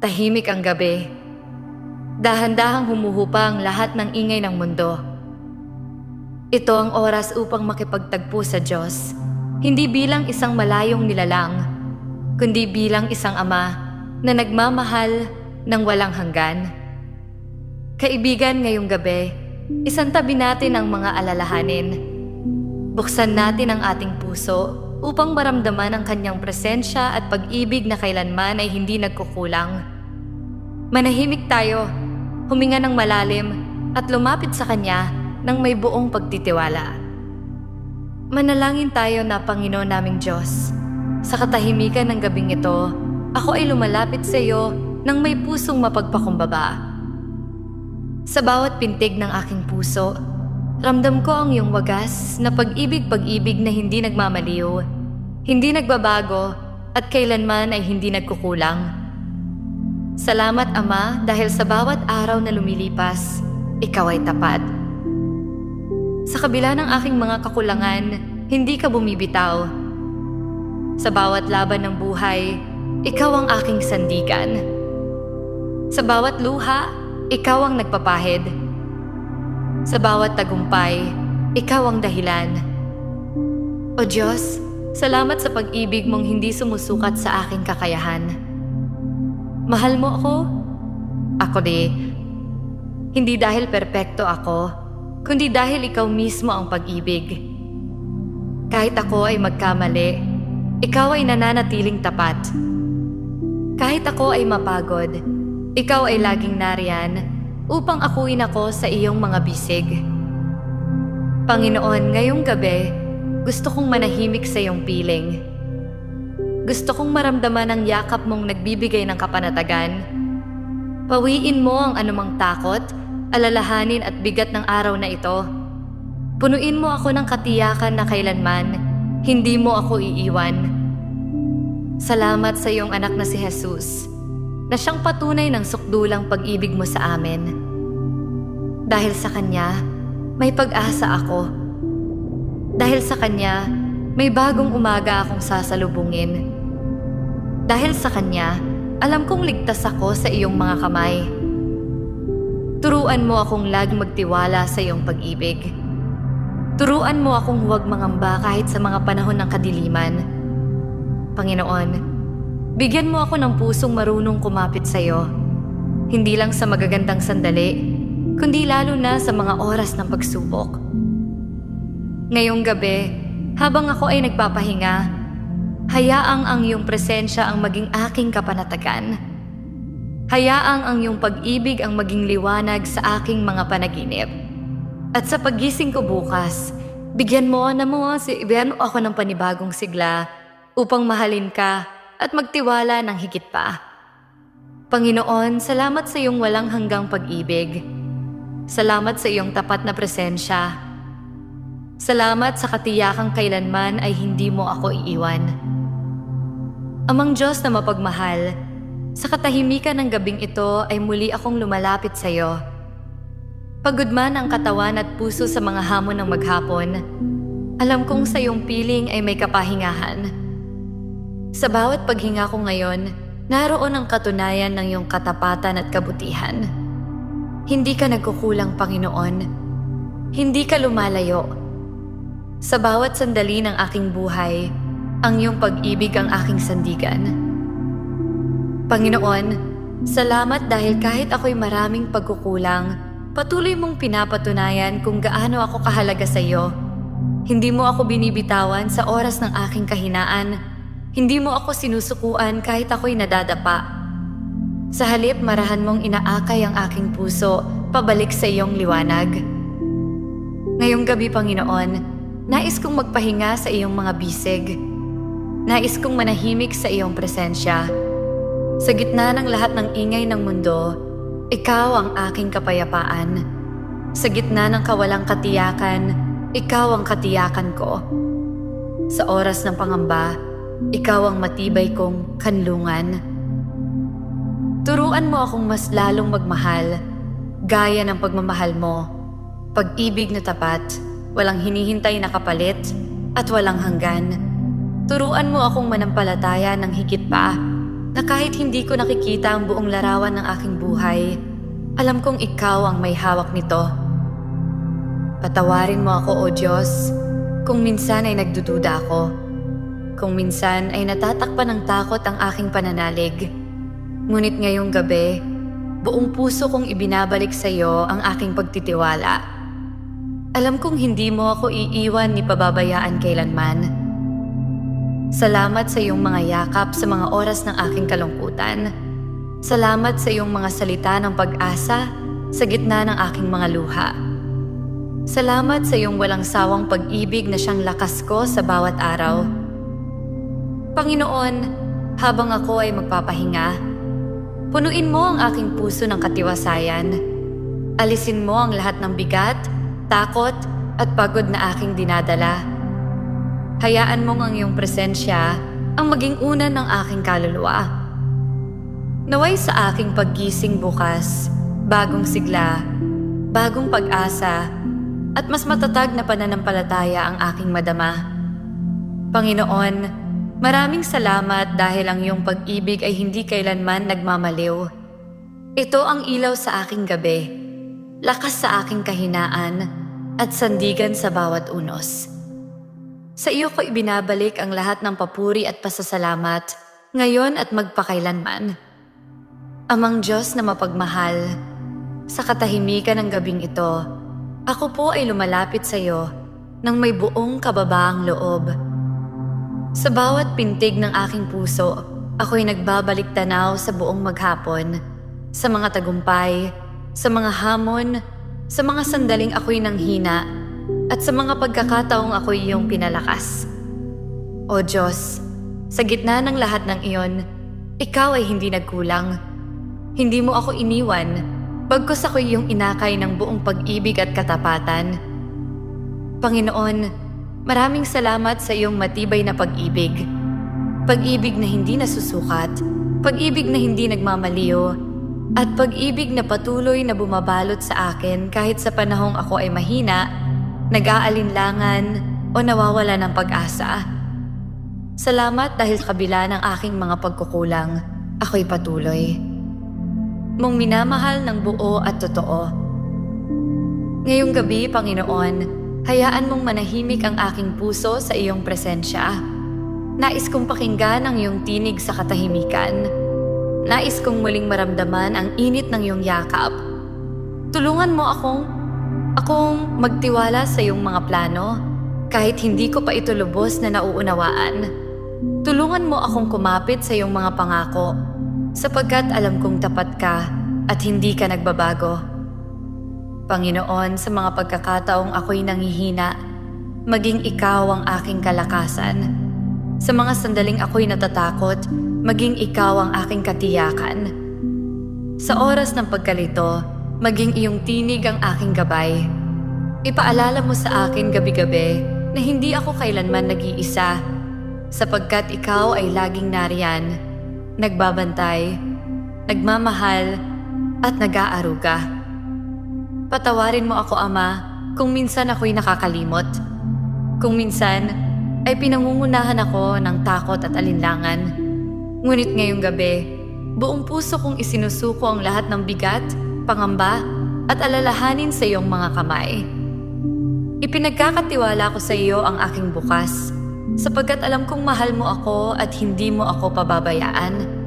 Tahimik ang gabi. Dahan-dahang humuhupa ang lahat ng ingay ng mundo. Ito ang oras upang makipagtagpo sa Diyos, hindi bilang isang malayong nilalang, kundi bilang isang ama na nagmamahal ng walang hanggan. Kaibigan ngayong gabi, isantabi natin ang mga alalahanin. Buksan natin ang ating puso upang maramdaman ang kanyang presensya at pag-ibig na kailanman ay hindi nagkukulang. Manahimik tayo, huminga ng malalim at lumapit sa kanya ng may buong pagtitiwala. Manalangin tayo na Panginoon naming Diyos. Sa katahimikan ng gabing ito, ako ay lumalapit sa iyo ng may pusong mapagpakumbaba. Sa bawat pintig ng aking puso, ramdam ko ang iyong wagas na pag-ibig-pag-ibig na hindi nagmamaliw, hindi nagbabago, at kailanman ay hindi nagkukulang. Salamat Ama dahil sa bawat araw na lumilipas, ikaw ay tapat. Sa kabila ng aking mga kakulangan, hindi ka bumibitaw. Sa bawat laban ng buhay, ikaw ang aking sandigan. Sa bawat luha, ikaw ang nagpapahid. Sa bawat tagumpay, ikaw ang dahilan. O Diyos, salamat sa pag-ibig mong hindi sumusukat sa aking kakayahan. Mahal mo ako? Ako di. Hindi dahil perpekto ako, kundi dahil ikaw mismo ang pag-ibig. Kahit ako ay magkamali, ikaw ay nananatiling tapat. Kahit ako ay mapagod, ikaw ay laging nariyan upang akuin ako sa iyong mga bisig. Panginoon, ngayong gabi, gusto kong manahimik sa iyong piling. Gusto kong maramdaman ang yakap mong nagbibigay ng kapanatagan. Pawiin mo ang anumang takot, alalahanin at bigat ng araw na ito. Punuin mo ako ng katiyakan na kailanman, hindi mo ako iiwan. Salamat sa iyong anak na si Jesus, na siyang patunay ng sukdulang pag-ibig mo sa amin. Dahil sa Kanya, may pag-asa ako. Dahil sa Kanya, may bagong umaga akong sasalubungin. Dahil sa Kanya, alam kong ligtas ako sa iyong mga kamay. Turuan mo akong laging magtiwala sa iyong pag-ibig. Turuan mo akong huwag mangamba kahit sa mga panahon ng kadiliman. Panginoon, bigyan mo ako ng pusong marunong kumapit sa iyo. Hindi lang sa magagandang sandali, kundi lalo na sa mga oras ng pagsubok. Ngayong gabi, habang ako ay nagpapahinga, hayaang ang iyong presensya ang maging aking kapanatagan. Hayaang ang iyong pag-ibig ang maging liwanag sa aking mga panaginip. At sa pagising ko bukas, bigyan mo na mo si bigyan ako ng panibagong sigla upang mahalin ka at magtiwala ng higit pa. Panginoon, salamat sa iyong walang hanggang pag-ibig. Salamat sa iyong tapat na presensya. Salamat sa katiyakang kailanman ay hindi mo ako iiwan. Amang Diyos na mapagmahal, sa katahimikan ng gabing ito ay muli akong lumalapit sa iyo. Pagod man ang katawan at puso sa mga hamon ng maghapon, alam kong sa iyong piling ay may kapahingahan. Sa bawat paghinga ko ngayon, naroon ang katunayan ng iyong katapatan at kabutihan. Hindi ka nagkukulang, Panginoon. Hindi ka lumalayo. Sa bawat sandali ng aking buhay, ang iyong pag-ibig ang aking sandigan. Panginoon, salamat dahil kahit ako'y maraming pagkukulang, patuloy mong pinapatunayan kung gaano ako kahalaga sa iyo. Hindi mo ako binibitawan sa oras ng aking kahinaan. Hindi mo ako sinusukuan kahit ako'y nadadapa. Sa halip marahan mong inaakay ang aking puso pabalik sa iyong liwanag. Ngayong gabi, Panginoon, nais kong magpahinga sa iyong mga bisig. Nais kong manahimik sa iyong presensya. Sa gitna ng lahat ng ingay ng mundo, ikaw ang aking kapayapaan. Sa gitna ng kawalang katiyakan, ikaw ang katiyakan ko. Sa oras ng pangamba, ikaw ang matibay kong kanlungan. Turuan mo akong mas lalong magmahal, gaya ng pagmamahal mo. Pag-ibig na tapat, walang hinihintay na kapalit, at walang hanggan. Turuan mo akong manampalataya ng higit pa na kahit hindi ko nakikita ang buong larawan ng aking buhay, alam kong ikaw ang may hawak nito. Patawarin mo ako, O Diyos, kung minsan ay nagdududa ako. Kung minsan ay natatakpan ng takot ang aking pananalig. Ngunit ngayong gabi, buong puso kong ibinabalik sa iyo ang aking pagtitiwala. Alam kong hindi mo ako iiwan ni pababayaan kailanman. Salamat sa iyong mga yakap sa mga oras ng aking kalungkutan. Salamat sa iyong mga salita ng pag-asa sa gitna ng aking mga luha. Salamat sa iyong walang sawang pag-ibig na siyang lakas ko sa bawat araw. Panginoon, habang ako ay magpapahinga, punuin mo ang aking puso ng katiwasayan. Alisin mo ang lahat ng bigat, takot, at pagod na aking dinadala. Hayaan mong ang iyong presensya ang maging una ng aking kaluluwa. Naway sa aking paggising bukas, bagong sigla, bagong pag-asa, at mas matatag na pananampalataya ang aking madama. Panginoon, maraming salamat dahil ang iyong pag-ibig ay hindi kailanman nagmamaliw. Ito ang ilaw sa aking gabi, lakas sa aking kahinaan, at sandigan sa bawat unos. Sa iyo ko ibinabalik ang lahat ng papuri at pasasalamat, ngayon at magpakailanman. Amang Diyos na mapagmahal, sa katahimikan ng gabing ito, ako po ay lumalapit sa iyo ng may buong kababaang loob. Sa bawat pintig ng aking puso, ako'y nagbabalik tanaw sa buong maghapon, sa mga tagumpay, sa mga hamon, sa mga sandaling ako'y nanghina, at sa mga pagkakataong ako'y iyong pinalakas. O Diyos, sa gitna ng lahat ng iyon, ikaw ay hindi nagkulang. Hindi mo ako iniwan, bagkus ako'y iyong inakay ng buong pag-ibig at katapatan. Panginoon, maraming salamat sa iyong matibay na pag-ibig. Pag-ibig na hindi nasusukat, pag-ibig na hindi nagmamaliw, at pag-ibig na patuloy na bumabalot sa akin kahit sa panahong ako ay mahina, nag-aalinlangan o nawawala ng pag-asa. Salamat dahil sa kabila ng aking mga pagkukulang, ako'y patuloy. Mong minamahal ng buo at totoo. Ngayong gabi, Panginoon, hayaan mong manahimik ang aking puso sa iyong presensya. Nais kong pakinggan ang iyong tinig sa katahimikan. Nais kong muling maramdaman ang init ng iyong yakap. Tulungan mo akong, akong magtiwala sa iyong mga plano kahit hindi ko pa ito lubos na nauunawaan. Tulungan mo akong kumapit sa iyong mga pangako sapagkat alam kong tapat ka at hindi ka nagbabago. Panginoon, sa mga pagkakataong ako'y nangihina, maging ikaw ang aking kalakasan. Sa mga sandaling ako'y natatakot, maging ikaw ang aking katiyakan. Sa oras ng pagkalito, maging iyong tinig ang aking gabay. Ipaalala mo sa akin gabi-gabi na hindi ako kailanman nag-iisa, sapagkat ikaw ay laging nariyan, nagbabantay, nagmamahal, at nag-aaruga. Patawarin mo ako, Ama, kung minsan ako'y nakakalimot. Kung minsan ay pinangungunahan ako ng takot at alinlangan. Ngunit ngayong gabi, buong puso kong isinusuko ang lahat ng bigat, pangamba, at alalahanin sa iyong mga kamay. Ipinagkakatiwala ko sa iyo ang aking bukas, sapagkat alam kong mahal mo ako at hindi mo ako pababayaan.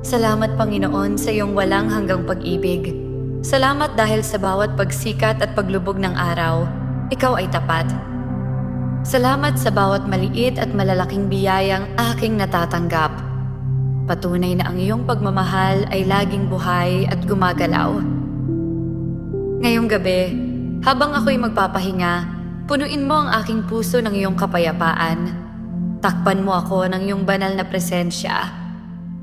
Salamat Panginoon sa iyong walang hanggang pag-ibig. Salamat dahil sa bawat pagsikat at paglubog ng araw, ikaw ay tapat. Salamat sa bawat maliit at malalaking biyayang aking natatanggap. Patunay na ang iyong pagmamahal ay laging buhay at gumagalaw. Ngayong gabi, habang ako'y magpapahinga, punuin mo ang aking puso ng iyong kapayapaan. Takpan mo ako ng iyong banal na presensya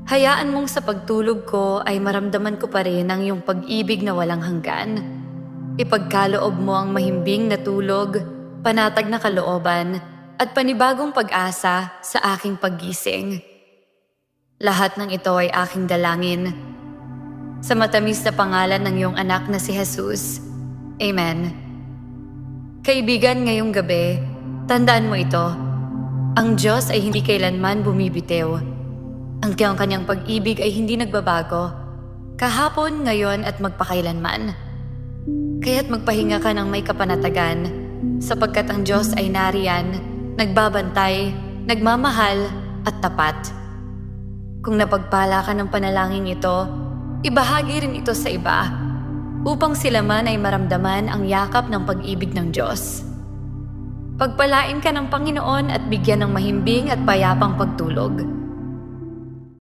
Hayaan mong sa pagtulog ko ay maramdaman ko pa rin ang iyong pag-ibig na walang hanggan. Ipagkaloob mo ang mahimbing na tulog, panatag na kalooban, at panibagong pag-asa sa aking paggising. Lahat ng ito ay aking dalangin. Sa matamis na pangalan ng iyong anak na si Jesus. Amen. Kaibigan ngayong gabi, tandaan mo ito. Ang Diyos ay hindi kailanman bumibitew Ang tiyang kanyang pag-ibig ay hindi nagbabago. Kahapon, ngayon at magpakailanman. Kaya't magpahinga ka ng may kapanatagan sapagkat ang Diyos ay nariyan, nagbabantay, nagmamahal at tapat. Kung napagpala ka ng panalangin ito, ibahagi rin ito sa iba upang sila man ay maramdaman ang yakap ng pag-ibig ng Diyos. Pagpalain ka ng Panginoon at bigyan ng mahimbing at payapang pagtulog.